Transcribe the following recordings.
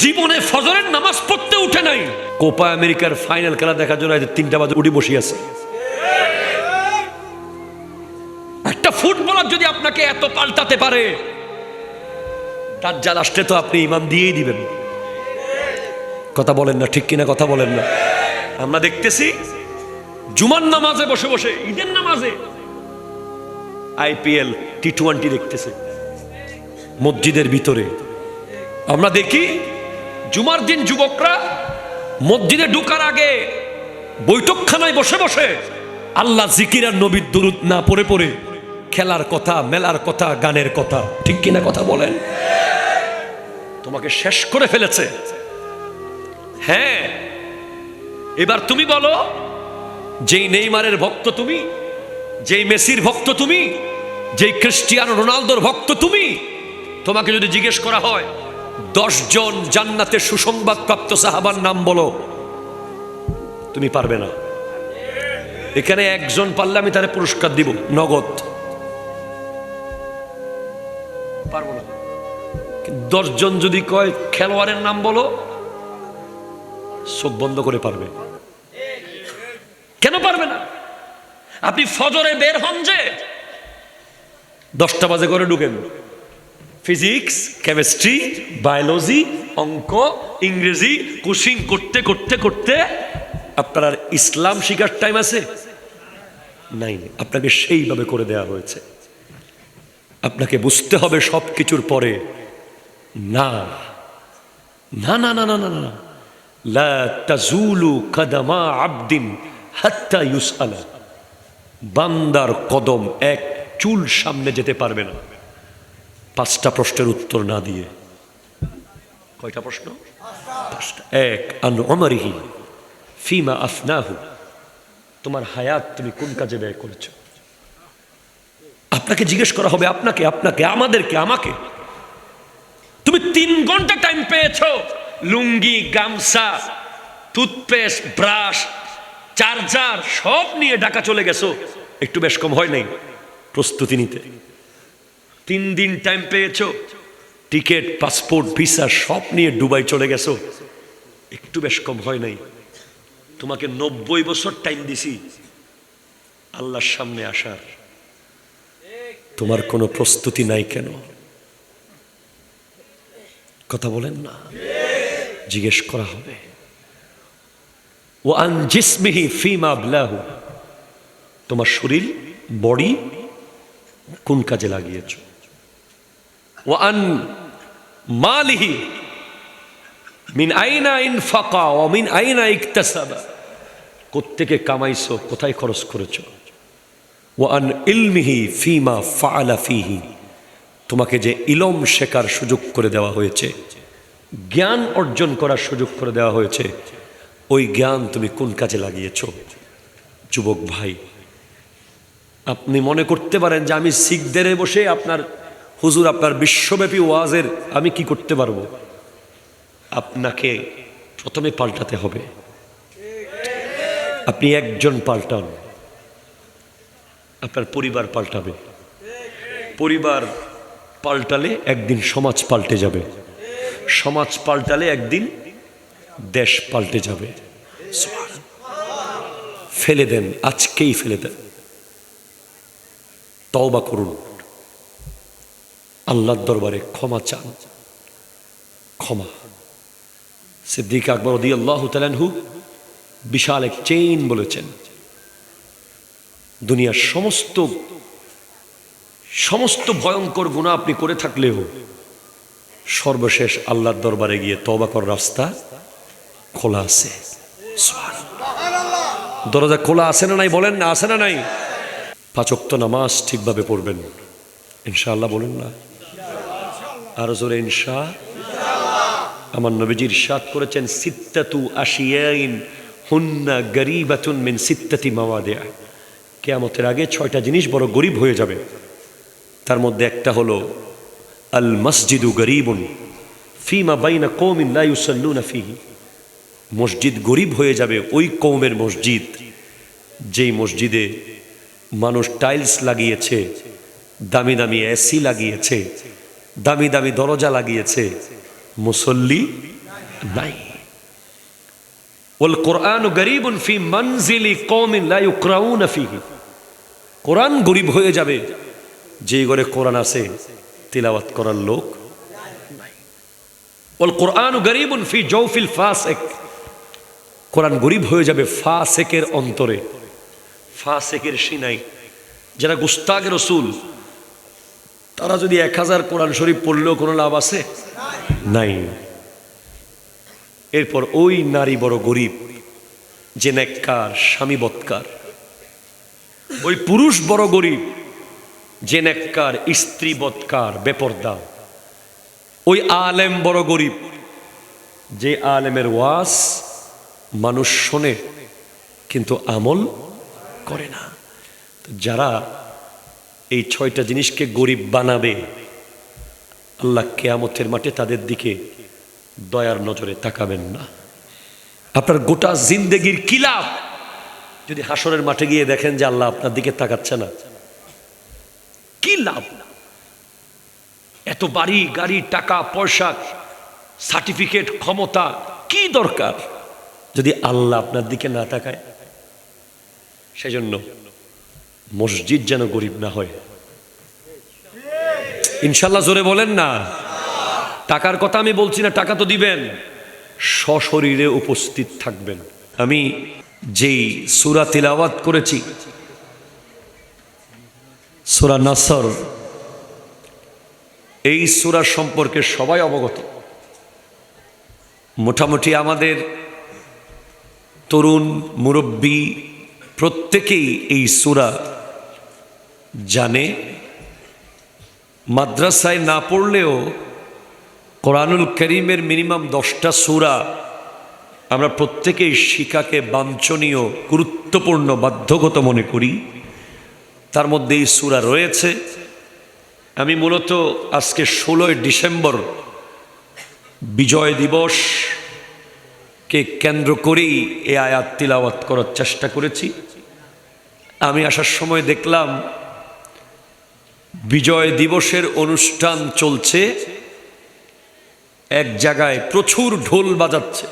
জীবনে ফজরের নামাজ পড়তে উঠে নাই। কোপা আমেরিকার ফাইনাল খেলা দেখার জন্য তিনটা বাজে উঠে বসে আছে। একটা ফুটবলার যদি আপনাকে এত পাল্টাতে পারে তার জাল আসলে তো আপনি ইমান দিয়েই দিবেন। কথা বলেন না, ঠিক কিনা কথা বলেন না। আমরা দেখতেছি, জুমার নামাজে বসে বসে, ঈদের নামাজে আইপিএল টি টোয়েন্টি দেখতেছে, মসজিদের ভিতরে। আমরা দেখি জুমার দিন যুবকরা মসজিদে ঢুকার আগে বৈঠকখানায় বসে বসে আল্লাহ জিকির আর নবীর দুরুদ না পড়ে পড়ে খেলার কথা, মেলার কথা, গানের কথা, ঠিক কিনা কথা বলেন? তোমাকে শেষ করে ফেলেছে। হ্যাঁ এবার তুমি বলো, যেই নেইমারের ভক্ত তুমি, যেই মেসির ভক্ত তুমি, যেই ক্রিস্টিয়ানো রোনালদোর ভক্ত তুমি, তোমাকে যদি জিজ্ঞেস করা হয় জন জান্নাতের সুসংবাদ প্রাপ্ত সাহাবার নাম বলো। তুমি পারবে না। এখানে একজন পারলে আমি তারে পুরস্কার দিব, নগদ। পারব না। দশজন যদি কয়, খেলোয়াড়ের নাম বলো, চোখ বন্ধ করে পারবে। কেন পারবে না? আপনি ফজরে বের হন যে, দশটা বাজে করে ঢুকেন। ফিজিক্স কেমিস্ট্রি বায়োলজি অঙ্ক, ইংরেজি কোচিং করতে করতে করতে আপনার ইসলাম শিখার টাইম আছে? নাই, আপনাকে সেইভাবে করে দেওয়া হয়েছে। আপনাকে বুঝতে হবে সব কিছুর পরে। না না না না না না না আবদিন হাত্তা বান্দার কদম এক চুল সামনে যেতে পারবে না। পাঁচটা প্রশ্নের উত্তর না দিয়ে। কয়টা প্রশ্ন? এক, আন অমরিহি ফিমা আফনাহু। তোমার হায়াত তুমি কোন কাজে ব্যয় করেছ? আপনাকে জিজ্ঞেস করা হবে আপনাকে আপনাকে, আমাদেরকে, আমাকে। তুমি তিন ঘণ্টা টাইম পেয়েছ। লুঙ্গি, গামছা টুথপেস্ট ব্রাশ চার্জার সব নিয়ে ঢাকা চলে গেছো। একটু বেশ কম হয় নাই প্রস্তুতি নিতে। তিন দিন টাইম পেয়েছ? টিকিট পাসপোর্ট ভিসা সব নিয়ে ডুবাই চলে গেছো। একটু বেশ কম হয় নাই। তোমাকে নব্বই বছর টাইম দিছি। আল্লাহর সামনে আসার। তোমার কোনো প্রস্তুতি নাই কেন? কথা বলেন না। জিজ্ঞেস করা হবে। ও আন জিসমিহি ফিমা ব্লাহু তোমার শরীর, বডি কোন কাজে লাগিয়েছ? ও আন মালিহি মিন আইনা ইন ফাকা ও মিন আইনা ইকতাসাবা। কোত্থেকে কামাইছো, কোথায় খরচ করেছ? ও আন ইলমিহি ফিমা ফাআলা ফিহি। তোমাকে যে ইলম শেখার সুযোগ করে দেওয়া হয়েছে, জ্ঞান অর্জন করার সুযোগ করে দেওয়া হয়েছে, ওই জ্ঞান তুমি কোন কাজে লাগিয়েছ? যুবক ভাই, আপনি মনে করতে পারেন যে আমি শিখদের বসে আপনার হুজুর, আপনার বিশ্বব্যাপী ওয়াজের আমি কি করতে পারব? আপনাকে প্রথমে পাল্টাতে হবে। আপনি একজন পাল্টান। আপনার পরিবার পাল্টাবে। পরিবার পাল্টালে একদিন সমাজ পাল্টে যাবে। সমাজ পাল্টালে একদিন দেশ পাল্টে যাবে। ফেলে দেন, আজকেই ফেলে দেন। তওবা করুন। আল্লাহর দরবারে ক্ষমা চান। ক্ষমা। সিদ্দিক আকবর দি আল্লাহ তালানহু বিশাল এক চেইন বলেছেন। দুনিয়ার সমস্ত সমস্ত ভয়ঙ্কর গুণা আপনি করে থাকলেও সর্বশেষ আল্লাহর দরবারে গিয়ে তবা করার রাস্তা খোলা আছে। দরজা খোলা আছে না নাই বলেন না, আছে না নাই? পাচক্ত নামাজ ঠিকভাবে পড়বেন। ইনশাআল্লাহ বলেন না। আরও জোরে ইনশা আমার নবীজির সাত করেছেন, সিত্তাতু আশিয়াইন হুন্না গরিবাতুন মিন সিত্তাতি মাওয়াদিয়া কেয়ামতের আগে ছয়টা জিনিস বড় গরিব হয়ে যাবে। তার মধ্যে একটা হলো, আল মসজিদু গরিবুন ফিমা বাইনা কৌমিন লা ইউসাল্লুনা ফিহি। মসজিদ গরিব হয়ে যাবে ওই কৌমের মসজিদ, যেই মসজিদে মানুষ টাইলস লাগিয়েছে, দামি দামি এসি লাগিয়েছে দামি দামি দরজা লাগিয়েছে, মুসল্লি নাই। ওল কোরআন গরিবুন ফি মনজিলি ফিহি। কোরআন গরিব হয়ে যাবে যে ঘরে কোরআন আছে, তিলাওয়াত করার লোক ওল কোরআন গরিবুন ফি জৌফিল ফাসেক। কোরআন গরিব হয়ে যাবে ফাসেকের অন্তরে, ফাসেকের সিনাই। যারা গুস্তাগের রসুল তারা যদি এক হাজার কোরআন শরীফ পড়লেও কোনো লাভ আছে? নাই। এরপর ওই নারী বড় গরিব, যে নেককার, স্বামী বৎকার। ওই পুরুষ বড় গরিব, যে নেককার, স্ত্রী বৎকার, বেপর্দা। ওই আলেম বড় গরিব, যে আলেমের ওয়াস মানুষ শোনে, কিন্তু আমল করে না। যারা এই ছয়টা জিনিসকে গরিব বানাবে। আল্লাহ কেয়ামতের মাঠে তাদের দিকে দয়ার নজরে তাকাবেন না। আপনার গোটা জিন্দেগির কিলাপ যদি হাসরের মাঠে গিয়ে দেখেন যে আল্লাহ আপনার দিকে তাকাচ্ছে না, কি লাভ? এত বাড়ি, গাড়ি, টাকা, পয়সা, সার্টিফিকেট, ক্ষমতা, কি দরকার? যদি আল্লাহ আপনার দিকে না তাকায়, সেজন্য মসজিদ যেন গরিব না হয় ইনশাল্লাহ জোরে বলেন না টাকার কথা আমি বলছি না টাকা তো দিবেন সশরীরে উপস্থিত থাকবেন আমি যেই সুরা তিলাওয়াত করেছি সুরা নাসর এই সুরা সম্পর্কে সবাই অবগত মোটামুটি আমাদের তরুণ মুরব্বী প্রত্যেকেই এই সুরা জানে। মাদ্রাসায় না পড়লেও কোরআনুল করিমের মিনিমাম দশটা সুরা আমরা প্রত্যেকেই শিখাকে বাঞ্ছনীয়, গুরুত্বপূর্ণ, বাধ্যগত মনে করি। তার মধ্যে এই সুরা রয়েছে। আমি মূলত আজকে ষোলোই ডিসেম্বর বিজয় দিবস কে কেন্দ্র করেই এ আয়াত তিলাওয়াত করার চেষ্টা করেছি। আমি আসার সময় দেখলাম বিজয় দিবসের অনুষ্ঠান চলছে। এক জায়গায় প্রচুর ঢোল বাজাচ্ছে।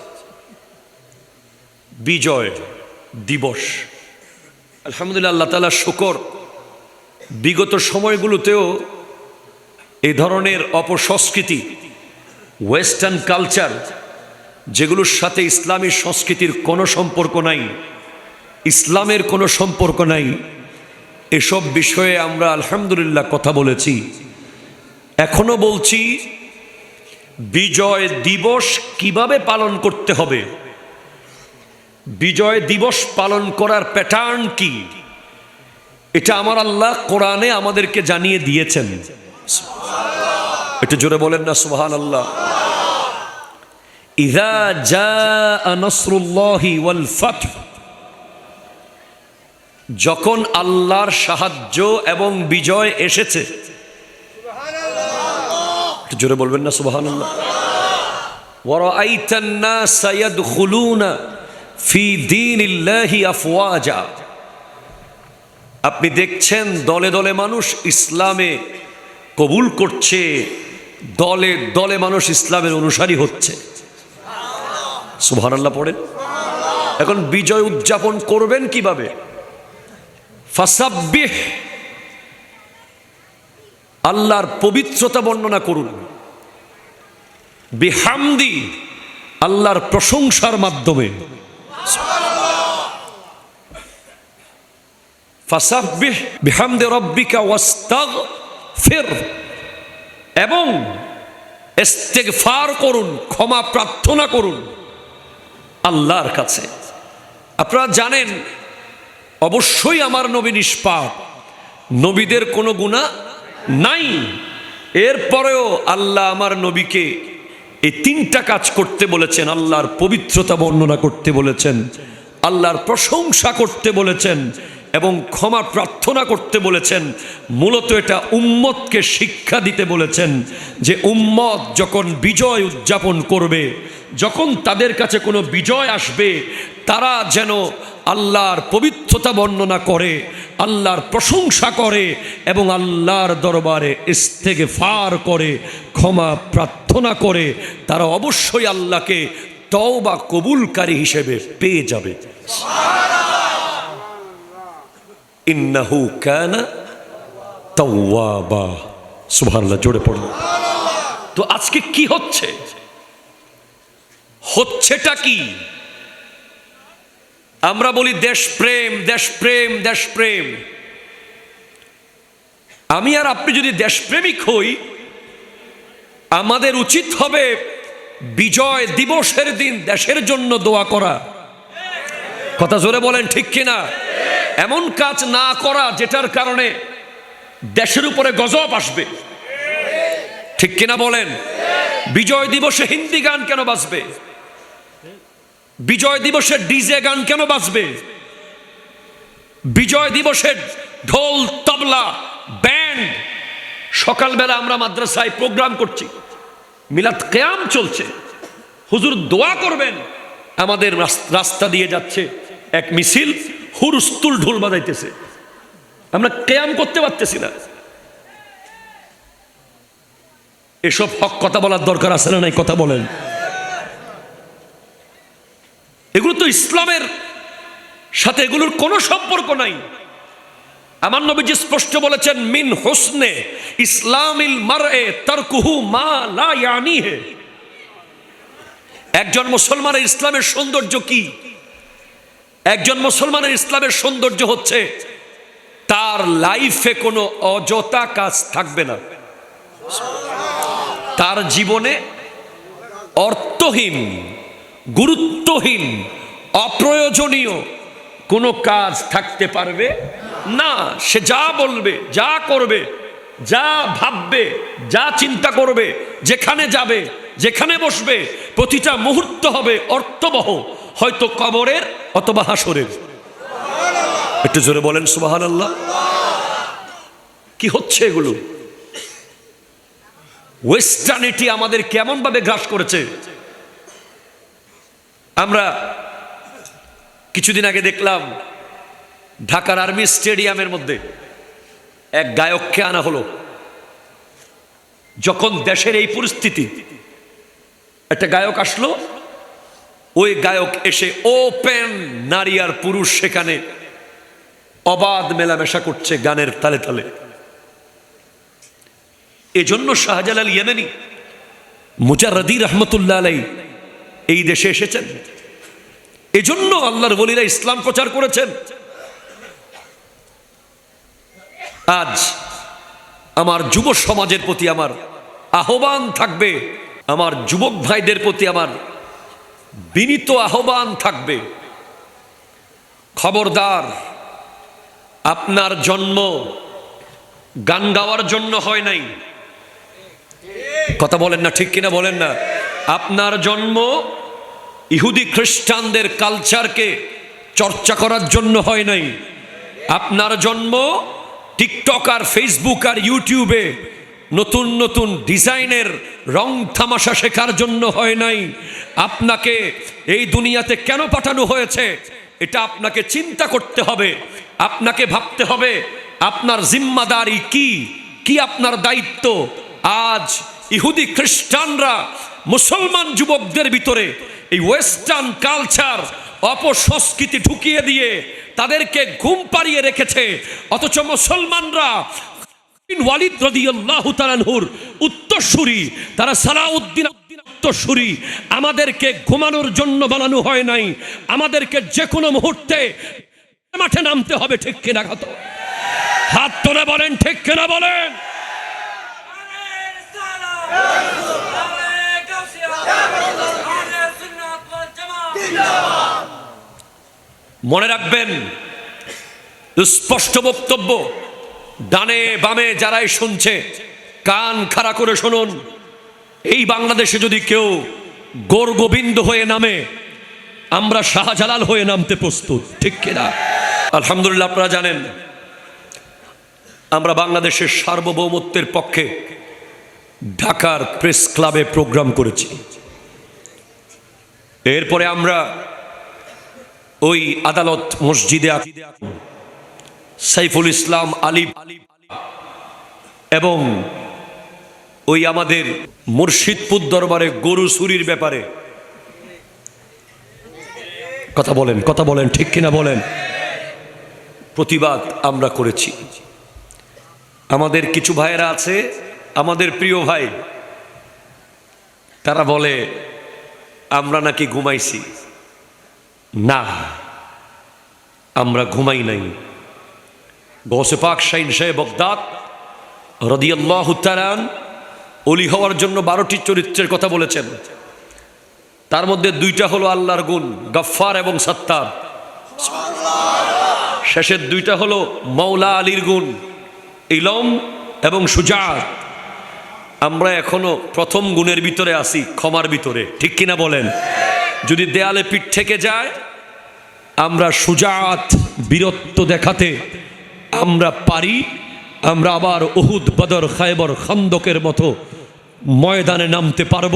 বিজয় দিবস। আলহামদুলিল্লাহ, আল্লাহ তালা শুকর। বিগত সময়গুলোতেও এ ধরনের অপসংস্কৃতি, ওয়েস্টার্ন কালচার, যেগুলোর সাথে ইসলামী সংস্কৃতির কোনো সম্পর্ক নাই, ইসলামের কোনো সম্পর্ক নাই এসব বিষয়ে আমরা আলহামদুলিল্লাহ কথা বলেছি। এখনও বলছি, বিজয় দিবস কীভাবে পালন করতে হবে? বিজয় দিবস পালন করার প্যাটার্ন কি? এটা আমার আল্লাহ কোরআনে আমাদেরকে জানিয়ে দিয়েছেন। একটু জোরে বলেন না সুবহান আল্লাহ ইদা জা নসরুল্লাহি ওয়াল ফাতহ। যখন আল্লাহর সাহায্য এবং বিজয় এসেছে। জোরে বলবেন না সুবহান আফওয়াজা। আপনি দেখছেন দলে দলে মানুষ ইসলামে কবুল করছে, দলে দলে মানুষ ইসলামের অনুসারী হচ্ছে। সুবহানাল্লাহ পড়েন। এখন বিজয় উদযাপন করবেন কীভাবে? ফাসাব্বিহ। আল্লাহর পবিত্রতা বর্ণনা করুন। বিহামদি আল্লাহর প্রশংসার মাধ্যমে। ফাসাব্বিহ বিহামদে রব্বিকা ওয়াস্তাগ ফির এবং ইস্তেগফার করুন, ক্ষমা প্রার্থনা করুন। আল্লাহর কাছে। আপনারা জানেন অবশ্যই আমার নবী নিষ্পাপ। নবীদের কোনো গুণা নাই। এরপরেও আল্লাহ আমার নবীকে এই তিনটা কাজ করতে বলেছেন, আল্লাহর পবিত্রতা বর্ণনা করতে বলেছেন, আল্লাহর প্রশংসা করতে বলেছেন এবং ক্ষমা প্রার্থনা করতে বলেছেন। মূলত এটা উম্মতকে শিক্ষা দিতে বলেছেন যে উম্মত যখন বিজয় উদযাপন করবে, যখন তাদের কাছে কোনো বিজয় আসবে তারা যেন আল্লাহর পবিত্রতা বর্ণনা করে, আল্লাহর প্রশংসা করে এবং আল্লাহর দরবারে ইস্তেগে ফার করে, ক্ষমা প্রার্থনা করে, তারা অবশ্যই আল্লাহকে তও বা কবুলকারী হিসেবে পেয়ে যাবে। ইন্নাহু জোরে পড়ুন তো আজকে কি হচ্ছে? হচ্ছেটা কি? আমরা বলি দেশপ্রেম দেশপ্রেম দেশপ্রেম আমি আর আপনি যদি দেশপ্রেমিক হই, আমাদের উচিত হবে বিজয় দিবসের দিন দেশের জন্য দোয়া করা। কথা জোরে বলেন ঠিক কিনা? এমন কাজ না করা যেটার কারণে দেশের উপরে গজব আসবে। ঠিক কিনা বলেন? বিজয় দিবসে হিন্দি গান কেন বাজবে? বিজয় দিবসের ডিজে গান কেন বাজবে? বিজয় দিবসের ঢোল, তবলা, ব্যান্ড। সকালবেলা আমরা মাদ্রাসায় প্রোগ্রাম করছি। মিলাদ কেয়াম চলছে। হুজুর দোয়া করবেন। আমাদের রাস্তা দিয়ে যাচ্ছে এক মিছিল হুরস্তুল ঢোল বাজাইতেছে। আমরা কেয়াম করতে পারতেছি না। এসব হক কথা বলার দরকার আছে না নাই? কথা বলেন। এগুলো তো ইসলামের সাথে এগুলোর কোনো সম্পর্ক নাই। আমার নবীজি স্পষ্ট বলেছেন, মিন হোসনে ইসলামিল মারএ তারকুহু মা লা ইয়ানিহে। একজন মুসলমানের ইসলামের সৌন্দর্য কি? একজন মুসলমানের ইসলামের সৌন্দর্য হচ্ছে, তার লাইফে কোনো অযথা কাজ থাকবে না। তার জীবনে অর্থহীন, গুরুত্বহীন অপ্রয়োজনীয় কোনো কাজ থাকতে পারবে? না, সে যা বলবে, যা করবে, যা ভাববে, যা চিন্তা করবে, যেখানে যাবে, যেখানে বসবে, প্রতিটা মুহূর্ত হবে অর্থবহ, হয়তো কবরের অথবা হাসরের। একটু জোরে বলেন সুবাহান আল্লাহ কি হচ্ছে এগুলো? ওয়েস্টার্নিটি আমাদের কেমনভাবে গ্রাস করেছে। আমরা কিছুদিন আগে দেখলাম ঢাকার আর্মি স্টেডিয়ামের মধ্যে এক গায়ককে আনা হলো। যখন দেশের এই পরিস্থিতি, একটা গায়ক আসলো, ওই গায়ক এসে ওপেন নারী আর পুরুষ সেখানে অবাধ মেলামেশা করছে গানের তালে তালে। এজন্য শাহজালাল ইয়েমেনি মুজারদি রহমতুল্লাহ আলাই এই দেশে এসেছেন। এজন্য আল্লাহর বলিরা ইসলাম প্রচার করেছেন। আজ আমার যুব সমাজের প্রতি আমার আহ্বান থাকবে, আমার যুবক ভাইদের প্রতি আমার বিনীত আহ্বান থাকবে। খবরদার, আপনার জন্ম গান গাওয়ার জন্য হয় নাই। কথা বলেন না, ঠিক কিনা বলেন না? আপনার জন্ম ইহুদি খ্রিস্টানদের কালচারকে চর্চা করার জন্য হয় নাই। আপনার জন্ম টিকটক আর ফেসবুক আর ইউটিউবে নতুন নতুন ডিজাইনের রং থামাশা শেখার জন্য হয় নাই। আপনাকে এই দুনিয়াতে কেন পাঠানো হয়েছে এটা আপনাকে চিন্তা করতে হবে। আপনাকে ভাবতে হবে আপনার জিম্মাদারি কি? কি আপনার দায়িত্ব? আজ ইহুদি খ্রিস্টানরা মুসলমান যুবকদের ভিতরে এই ওয়েস্টার্ন কালচার অপসংস্কৃতি ঢুকিয়ে দিয়ে তাদেরকে ঘুম পাড়িয়ে রেখেছে। অথচ মুসলমানরা ওয়ালিদ উত্তরসূরি, তারা সালাউদ্দিন উত্তরসূরি, আমাদেরকে ঘুমানোর জন্য বানানো হয় নাই। আমাদেরকে যে কোনো মুহূর্তে মাঠে নামতে হবে, ঠিক কিনা কত হাত তোলে বলেন, ঠিক কিনা বলেন? মনে রাখবেন স্পষ্ট বক্তব্য ডানে বামে যারাই শুনছে, কান খাড়া করে শুনুন। এই বাংলাদেশে যদি কেউ গোর গোবিন্দ হয়ে নামে, আমরা শাহজালাল হয়ে নামতে প্রস্তুত, ঠিক কিনা? আলহামদুলিল্লাহ, আপনারা জানেন, আমরা বাংলাদেশের সার্বভৌমত্বের পক্ষে ঢাকার প্রেস ক্লাবে প্রোগ্রাম করেছি। এরপরে আমরা ওই আদালত মসজিদে সাইফুল ইসলাম আলিফ এবং ওই আমাদের মুর্শিদপুর দরবারে গরু চুরির ব্যাপারে। কথা বলেন কথা বলেন, ঠিক কিনা বলেন? প্রতিবাদ আমরা করেছি। আমাদের কিছু ভাইয়েরা আছে, আমাদের প্রিয় ভাই, তারা বলে আমরা নাকি ঘুমাইছি? না, আমরা ঘুমাই নাই। গৌসে পাক শাইন সাহেব বগদাদ রদিয়াল্লাহ তালান অলি হওয়ার জন্য বারোটি চরিত্রের কথা বলেছেন। তার মধ্যে দুইটা হলো আল্লাহর গুণ, গফফার এবং সত্তার। শেষের দুইটা হলো মৌলা আলীর গুণ, ইলম এবং সুজাত। আমরা এখনও প্রথম গুণের ভিতরে আসি ক্ষমার ভিতরে। ঠিক কিনা বলেন? যদি দেয়ালে পিঠ থেকে যায়, আমরা সুজাত বীরত্ব দেখাতে আমরা পারি, আমরা আবার উহুদ, বদর, খায়বর, খন্দকের মতো ময়দানে নামতে পারব।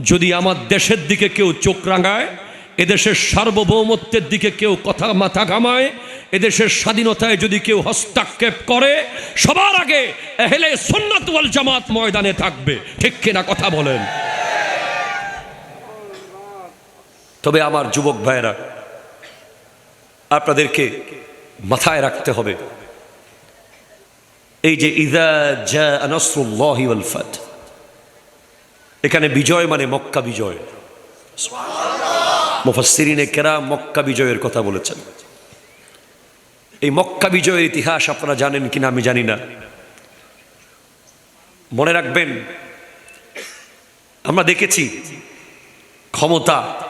যদি আমার দেশের দিকে কেউ চোখ রাঙায়, এদেশের সার্বভৌমত্বের দিকে কেউ কথা মাথা ঘামায় এদেশের স্বাধীনতায় যদি কেউ হস্তক্ষেপ করে, সবার আগে এহেলে সন্ন্যত জামাত ময়দানে থাকবে। ঠিক কিনা কথা বলেন? তবে আমার যুবক ভাইয়েরা, আপনাদেরকে মাথায় রাখতে হবে। এই যে জা ফাত, এখানে বিজয় মানে মক্কা বিজয়। মুফাসসিরিনে কেরা মক্কা বিজয়ের কথা বলেছেন। এই মক্কা বিজয়ের ইতিহাস আপনারা জানেন কিনা আমি জানি না। মনে রাখবেন, আমরা দেখেছি ক্ষমতা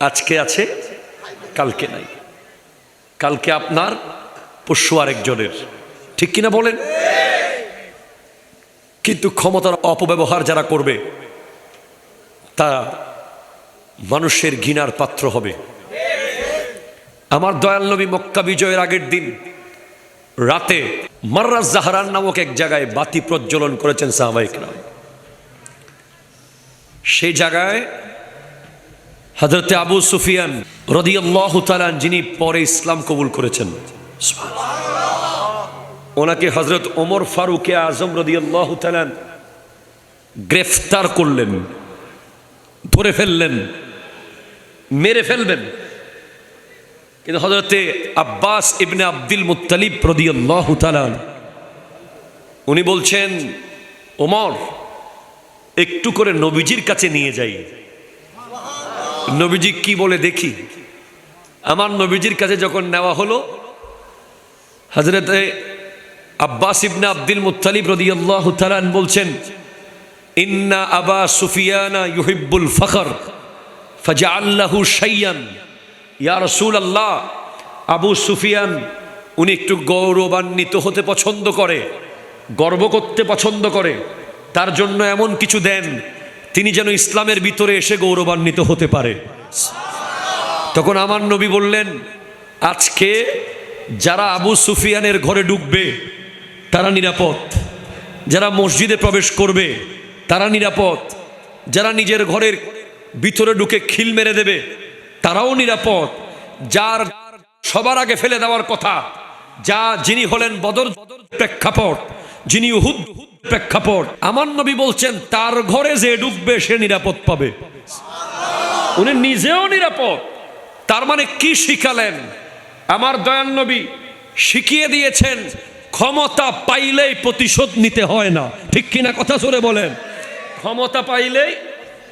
আজকে আছে, কালকে নাই। কালকে আপনার পশু আরেকজনের। ঠিক কিনা বলেন? কিন্তু ক্ষমতার অপব্যবহার যারা করবে তা মানুষের ঘৃণার পাত্র হবে। আমার দয়াল নবী মক্কা বিজয়ের আগের দিন রাতে মার্রাজ জাহারান নামক এক জায়গায় বাতি প্রজ্বলন করেছেন সাহবাইকরাম সেই জায়গায় হজরতে আবু সুফিয়ান রদিয়াল্লাহ তালান যিনি পরে ইসলাম কবুল করেছেন। ওনাকে হজরত ওমর ফারুকে আজম রদিয়াল্লাহ তালান গ্রেফতার করলেন, ধরে ফেললেন, মেরে ফেলবেন। কিন্তু হজরতে আব্বাস ইবনে আব্দুল মুতালিব রদিয়াল্লাহ তালান উনি বলছেন, ওমর, একটু করে নবীজির কাছে নিয়ে যাই। নবীজি কি বলে, দেখি। আমার নবীজির কাছে যখন নেওয়া হলো হজরতে আব্বাস ইবনে আব্দুল মুতালিব রদিয়াল্লাহ তালান বলছেন, ইন্না আবা সুফিয়ানা ইউহিব্বুল ফখর ফজা আল্লাহু সাইয়ান ইয়া রসুল আল্লাহ আবু সুফিয়ান, উনি একটু গৌরবান্বিত হতে পছন্দ করে, গর্ব করতে পছন্দ করে, তার জন্য এমন কিছু দেন, তিনি যেন ইসলামের ভিতরে এসে গৌরবান্বিত হতে পারে। তখন আমার নবী বললেন, আজকে যারা আবু সুফিয়ানের ঘরে ঢুকবে, তারা নিরাপদ। যারা মসজিদে প্রবেশ করবে, তারা নিরাপদ। যারা নিজের ঘরের ভিতরে ঢুকে খিল মেরে দেবে তারাও নিরাপদ। যার সবার আগে ফেলে দেওয়ার কথা, যা যিনি হলেন বদর প্রেক্ষাপট, যিনি উহুদ প্রেক্ষাপট, আমার নবী বলছেন, তার ঘরে যে ডুববে, সে নিরাপদ পাবে। উনি নিজেও নিরাপদ। তার মানে কি শিখালেন? আমার দয়াল নবী শিখিয়ে দিয়েছেন, ক্ষমতা পাইলেই প্রতিশোধ নিতে হয় না। ঠিক কিনা কথা জোরে বলেন? ক্ষমতা পাইলেই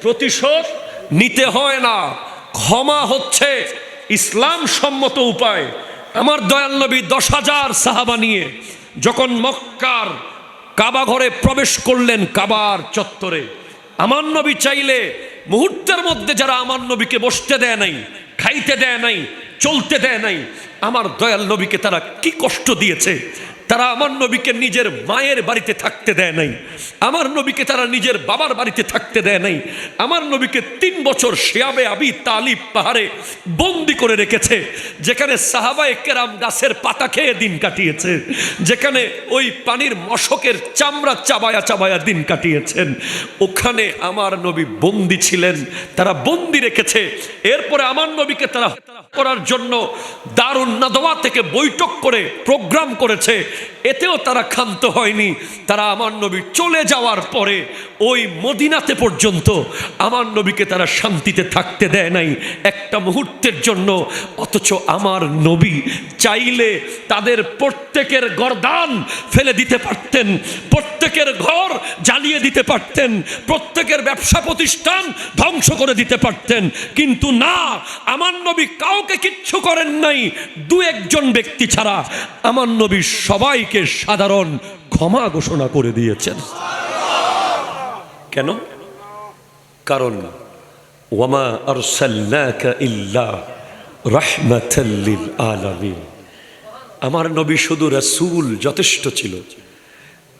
প্রতিশোধ নিতে হয় না। ক্ষমা হচ্ছে ইসলাম সম্মত উপায়। আমার দয়াল নবী দশ হাজার সাহাবা নিয়ে যখন মক্কার কাবা ঘরে প্রবেশ করলেন কাবার চত্বরে, আমার নবী চাইলে মুহূর্তের মধ্যে যারা আমার নবীকে বসতে দেয় নাই, খাইতে দেয় নাই, চলতে দেয় নাই, আমার দয়াল নবীকে তারা কি কষ্ট দিয়েছে? তারা আমার নবীকে নিজের মায়ের বাড়িতে থাকতে দেয় নাই। আমার নবীকে তারা নিজের বাবার বাড়িতে থাকতে দেয় নাই। আমার নবীকে তিন বছর শেয়াবে আবি তালিব পাহাড়ে বন্দি করে রেখেছে, যেখানে সাহাবায়ে কেরাম গাছের পাতা খেয়ে দিন কাটিয়েছে, যেখানে ওই পানির মশকের চামড়া চাবায়া চাবায়া দিন কাটিয়েছেন। ওখানে আমার নবী বন্দি ছিলেন, তারা বন্দি রেখেছে। এরপরে আমার নবীকে তারা করার জন্য দারুণ নাদওয়া থেকে বৈঠক করে, প্রোগ্রাম করেছে। এতেও তারা ক্ষান্ত হয়নি। তারা আমার নবী চলে যাওয়ার পরে ওই মদিনাতে পর্যন্ত আমার নবীকে তারা শান্তিতে থাকতে দেয় নাই একটা মুহূর্তের জন্য। অথচ আমার নবী চাইলে তাদের প্রত্যেকের গরদান ফেলে দিতে পারতেন, প্রত্যেকের ঘর জ্বালিয়ে দিতে পারতেন, প্রত্যেকের ব্যবসা প্রতিষ্ঠান ধ্বংস করে দিতে পারতেন। কিন্তু না, আমার নবী কাউকে কিচ্ছু করেন নাই। দু একজন ব্যক্তি ছাড়া আমার নবী সবাইকে সাধারণ ক্ষমা ঘোষণা করে দিয়েছেন। কেন? কারণ, ওয়ামা আরসাল্লাকা আলামিন। আমার নবী শুধু রাসূল যথেষ্ট ছিল।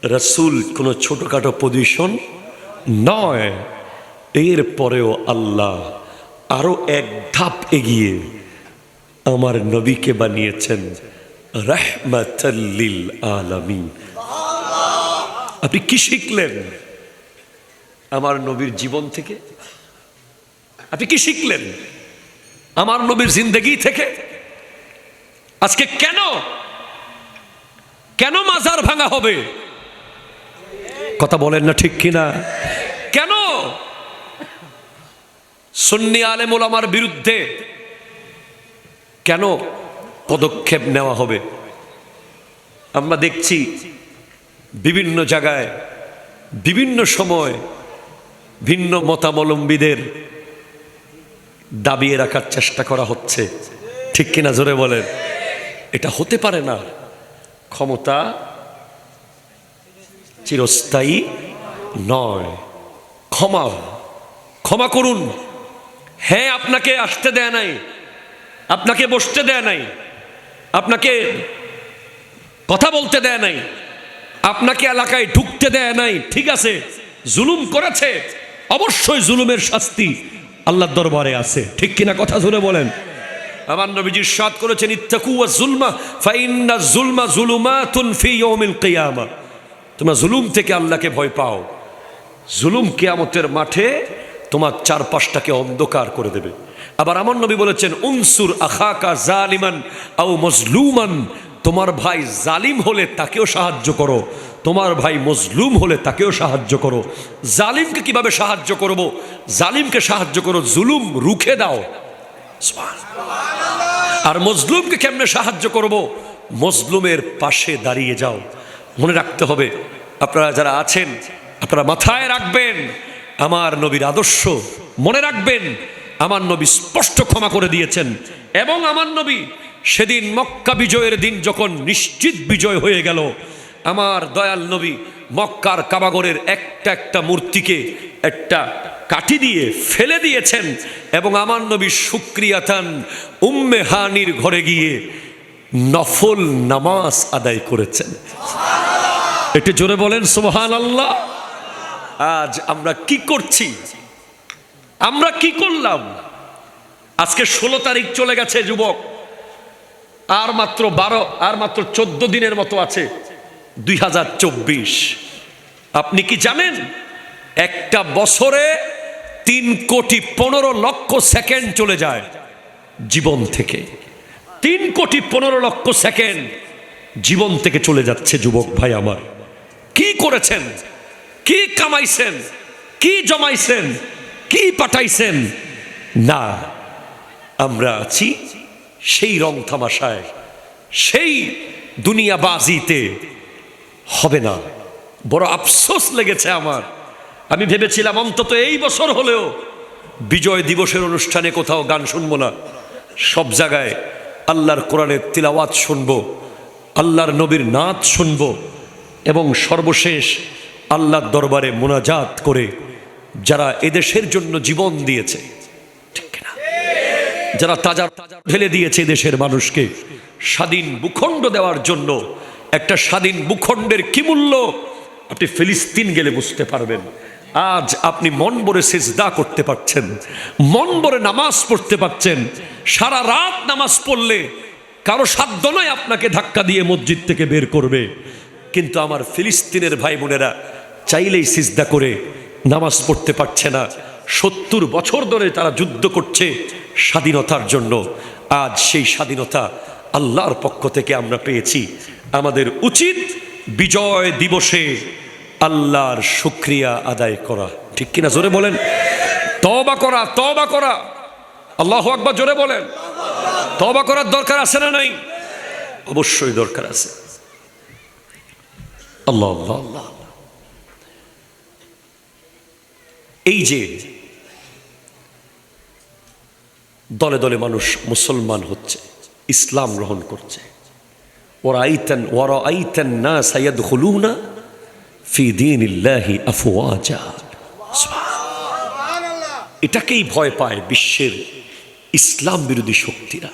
রাসূল কোনো ছোটখাটো পজিশন নয়। এর পরেও আল্লাহ আরও এক ধাপ এগিয়ে আমার নবীকে বানিয়েছেন। রাহমাতাল লিল আলামিন। আপনি কি শিখলেন আমার নবীর জীবন থেকে? আপনি কি শিখলেন আমার নবীর জিন্দগি থেকে? আজকে কেন? কেন মাজার ভাঙা হবে? কথা বলেন না ঠিক কিনা? কেন? সুন্নি আলেমুল আমার বিরুদ্ধে কেন পদক্ষেপ নেওয়া হবে। আমরা দেখছি বিভিন্ন জায়গায়, বিভিন্ন সময় ভিন্ন মতাবলম্বীদের দাবিয়ে রাখার চেষ্টা করা হচ্ছে। ঠিক কিনা জোরে বলেন? এটা হতে পারে না। ক্ষমতা চিরস্থায়ী নয়। ক্ষমা ক্ষমা করুন। হ্যাঁ আপনাকে আসতে দেয় নাই। আপনাকে বসতে দেয় নাই। আপনাকে কথা বলতে দেয় নাই, আপনাকে এলাকায় ঢুকতে দেয় নাই, ঠিক আছে, জুলুম করেছে, অবশ্যই জুলুমের শাস্তি আল্লাহর দরবারে আছে, ঠিক কিনা কথা শুনে বলেন। আমার নবীজি সাদ করেছেন তোমরা জুলুম থেকে আল্লাহকে ভয় পাও। জুলুম কিয়ামতের মাঠে তোমার চারপাশটাকে অন্ধকার করে দেবে। আবার আমার নবী বলেছেন, উনসুর আখাকা জালিমান আও মজলুমান। তোমার ভাই জালিম হলে তাকেও সাহায্য করো। তোমার ভাই মজলুম হলে তাকেও সাহায্য করো। জালিমকে কীভাবে সাহায্য করব? জালিমকে সাহায্য করো, জুলুম রুখে দাও। আর মজলুমকে কেমনে সাহায্য করব? মজলুমের পাশে দাঁড়িয়ে যাও। মনে রাখতে হবে, আপনারা যারা আছেন, আপনারা মাথায় রাখবেন আমার নবীর আদর্শ মনে রাখবেন, আমার নবী স্পষ্ট ক্ষমা করে দিয়েছেন। এবং আমার নবী সেদিন মক্কা বিজয়ের দিন যখন নিশ্চিত বিজয় হয়ে গেল, আমার দয়াল নবী মক্কার কাবাগরের একটা একটা মূর্তিকে একটা কাঠি দিয়ে ফেলে দিয়েছেন এবং আমার নবী সুক্রিয়াতান উম্মে হানির ঘরে গিয়ে নফল নামাজ আদায় করেছেন। একটু জোরে বলেন সোহান আল্লাহ আজ আমরা কি করছি? আমরা কি করলাম? আজকে ষোলো তারিখ চলে গেছে যুবক। আর মাত্র বারো, আর মাত্র চোদ্দ দিনের মতো আছে, দুই হাজার চব্বিশ। আপনি কি জানেন? একটা বছরে তিন কোটি পনেরো লক্ষ সেকেন্ড চলে যায় জীবন থেকে। তিন কোটি পনেরো লক্ষ সেকেন্ড জীবন থেকে চলে যাচ্ছে যুবক ভাই আমার। কি করেছেন? কি কামাইছেন? কি জমাইছেন? কি পাঠাইছেন? না, আমরা আছি সেই রং তামাশায়, সেই দুনিয়াবাজিতে। হবে না, বড় আফসোস লেগেছে আমার। আমি ভেবেছিলাম অন্তত এই বছর হলেও বিজয় দিবসের অনুষ্ঠানে কোথাও গান শুনব না। সব জায়গায় আল্লাহর কোরআনের তিলাওয়াত শুনব, আল্লাহর নবীর নাচ শুনব এবং সর্বশেষ আল্লাহর দরবারে মোনাজাত করে যারা এদেশের জন্য জীবন দিয়েছে যারা তাজা তাজা ঢেলে দিয়েছে দেশের মানুষকে, স্বাধীন ভূখণ্ড দেওয়ার জন্য, একটা স্বাধীন ভূখণ্ডের কি মূল্য? আপনি ফিলিস্তিন গেলে বুঝতে পারবেন। আজ আপনি মন ভরে সেজদা করতে পারছেন মন ভরে নামাজ পড়তে পারছেন, সারা রাত নামাজ পড়লে কারও সাধ্য নয় আপনাকে ধাক্কা দিয়ে মসজিদ থেকে বের করবে। কিন্তু আমার ফিলিস্তিনের ভাই বোনেরা চাইলেই সিজদা করে নামাজ পড়তে পারছে না। সত্তর বছর ধরে তারা যুদ্ধ করছে স্বাধীনতার জন্য। আজ সেই স্বাধীনতা আল্লাহর পক্ষ থেকে আমরা পেয়েছি। আমাদের উচিত বিজয় দিবসে আল্লাহর শুক্রিয়া আদায় করা। ঠিক কিনা জোরে বলেন? তবা করা তবা করা। আল্লাহ আকবার জোরে বলেন। তবা করার দরকার আছে না নাই? অবশ্যই দরকার আছে। আল্লাহ আল্লাহ আল্লাহ। এই যে দলে দলে মানুষ মুসলমান হচ্ছে, ইসলাম গ্রহণ করছে। ওরা আইতেন ওরা আইতেন না সাইয়াদ হলুনা ফি দিন ইল্লাহি আফওয়াজা এটাকেই ভয় পায় বিশ্বের ইসলাম বিরোধী শক্তিরা।